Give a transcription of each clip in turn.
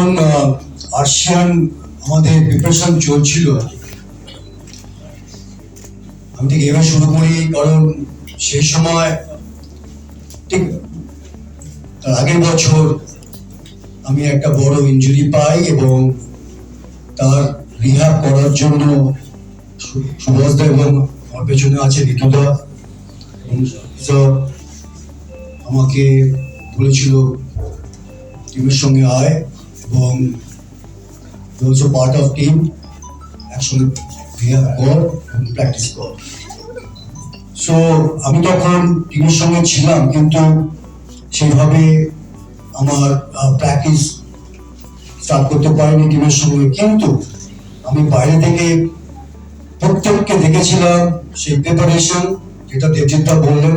যখন আর্শিয়ান আমাদের প্রিপারেশন চলছিল। আমি ঠিক এবার শুরু করি, কারণ সেই সময় ঠিক, তার আগের বছর আমি একটা বড় ইঞ্জুরি পাই এবং তার রিহ্যাব করার জন্য সুভাষদা এবং আমার পেছনে আছে ঋতুদা আমাকে বলেছিল, টিমের সঙ্গে আয়। এবং অলসো পার্ট অফ টিম একসঙ্গে রিহ্যাব কর এবং প্র্যাকটিস কর সো আমি তখন টিমের সঙ্গে ছিলাম, কিন্তু সেইভাবে আমার প্র্যাকটিস স্টার্ট করতে পারিনি টিমের সঙ্গে। কিন্তু আমি বাইরে থেকে প্রত্যেককে দেখেছিলাম, সেই প্রিপারেশন যেটা দেবজিৎদা বললেন,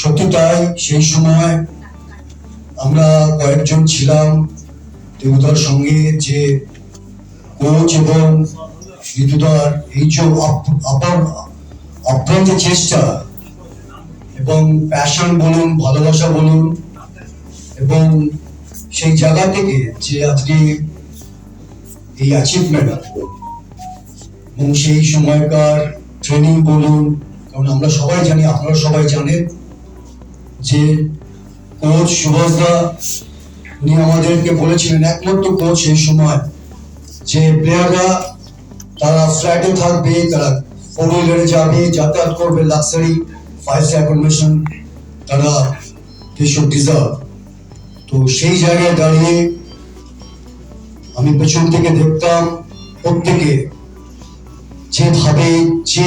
সত্যি তাই সেই সময় আমরা কয়েকজন ছিলাম দেবুদার সঙ্গে যে কোচ এবং ঋতুদার এই যে যে চেষ্টা এবং প্যাশন বলুন, ভালোবাসা বলুন, এবং সেই জায়গা থেকে যে আজকে এই অ্যাচিভমেন্ট এবং সেই সময়কার ট্রেনিং বলুন, কারণ আমরা সবাই জানি, আপনারা সবাই জানেন যে কোচ সুভাষদা উনি আমাদেরকে বলেছিলেন, একমাত্র কোচ সেই সময় যে প্লেয়াররা তারা ফ্ল্যাটে থাকবে, তারা ফোর হুইলারে যাবে, যাতায়াত করবে লাক্সারি ফাইভ স্টার অ্যাকোমোডেশন তারা দে শুড ডিজার্ভ তো সেই জায়গায় দাঁড়িয়ে আমি পেছন থেকে দেখতাম প্রত্যেকে যেভাবে, যে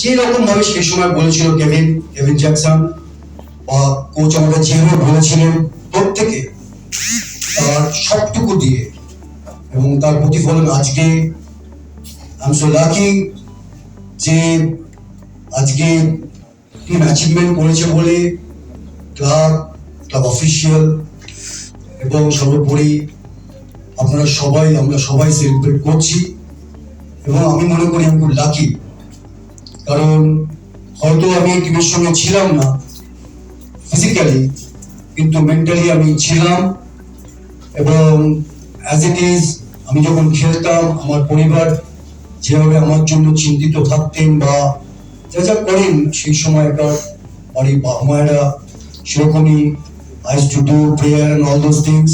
যে রকম ভাবে সেই সময় বলেছিল কেভিন কেভিন জ্যাকসন বা কোচ আমাদের যেভাবে বলেছিলেন, প্রত্যেকে তার সবটুকু দিয়ে এবং তার প্রতিফলন আজকে আই সো লাকি যে আজকে টিম অ্যাচিভমেন্ট করেছে বলে ক্লাব ক্লাব অফিসিয়াল এবং সর্বোপরি আপনারা সবাই, আমরা সবাই সেলিব্রেট করছি এবং আমি মনে করি আমি খুব লাকি কারণ হয়তো আমি টিমের সঙ্গে ছিলাম না ফিজিক্যালি কিন্তু মেন্টালি আমি ছিলাম। এবং অ্যাজ ইট ইজ আমি যখন খেলতাম আমার পরিবার যেভাবে আমার জন্য চিন্তিত থাকতেন বা যা যা করেন, সেই সময়কার বাড়ির বাবা মায়েরা সেরকমই ice to do prayer and all those things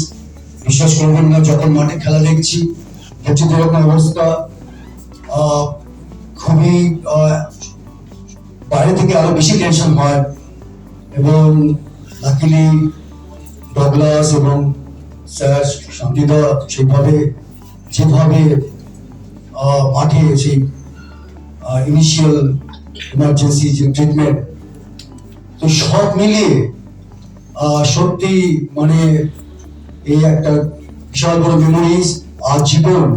বিশ্বাস করবেন না, যখন মাঠে খেলা দেখছি দেখছি যেরকম অবস্থা খুবই বাইরে থেকে আরও বেশি টেনশন হয়। এবং লাকিলি ডগলাস এবং স্যার শান্তিদা সেইভাবে যেভাবে মাঠে সেই ইনিশিয়াল ইমার্জেন্সি যে ট্রিটমেন্ট তো সব মিলিয়ে সত্যি মানে এই একটা বিশাল বড় মেমোরিজ আজীবন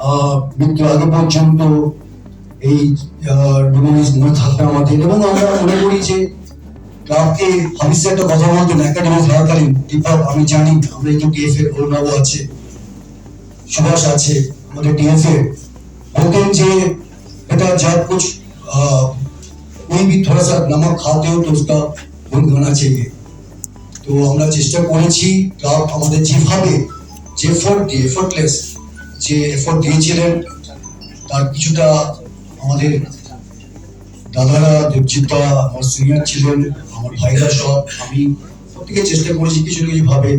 আহ, মৃত্যুর আগে পর্যন্ত এই মেমোরিজ মনে থাকবে আমাদের। এবং আমরা মনে করি যে ক্লাবকে হাবিসে একটা কথা বলতেন একাডেমি থাকাকালীন দীপক আমি জানি আমরা একটু টিএফ এর অরুণাবু আছে সুভাষ আছে আমাদের टीएफ बोलते हैं जे बेटा जब कुछ आ, कोई भी थोड़ा सा नमक खाते हो तो उसका गुण होना चाहिए তো আমরা চেষ্টা করেছি ক্লাব আমাদের যেভাবে যে এফোর্ট দিয়ে এফোর্টলেস যে এফোর্ট দিয়েছিলেন তার কিছুটা আমাদের দাদারা দেবজিৎদা আমার সিনিয়র ছিলেন, আমার ভাইরা সব, আমি প্রত্যেকে চেষ্টা করেছি কিছু কিছু ভাবে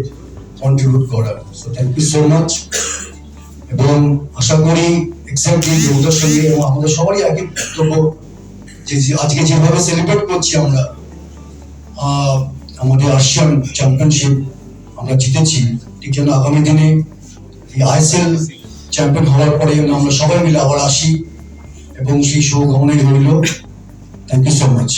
কন্ট্রিবিউট করার। So thank you so much এবং আশা করি এক্স্যাক্টলি যে ওদের সঙ্গে এবং আমাদের সবারই একই বক্তব্য, যে আজকে যেভাবে সেলিব্রেট করছি আমরা আমাদের আসিয়ান চ্যাম্পিয়নশিপ আমরা জিতেছি, ঠিক যেন আগামী দিনে এই আইএসএল চ্যাম্পিয়ন হওয়ার পরে আমরা সবাই মিলে আবার আসি এবং সেই শুভকামনাই রইল। Thank you so much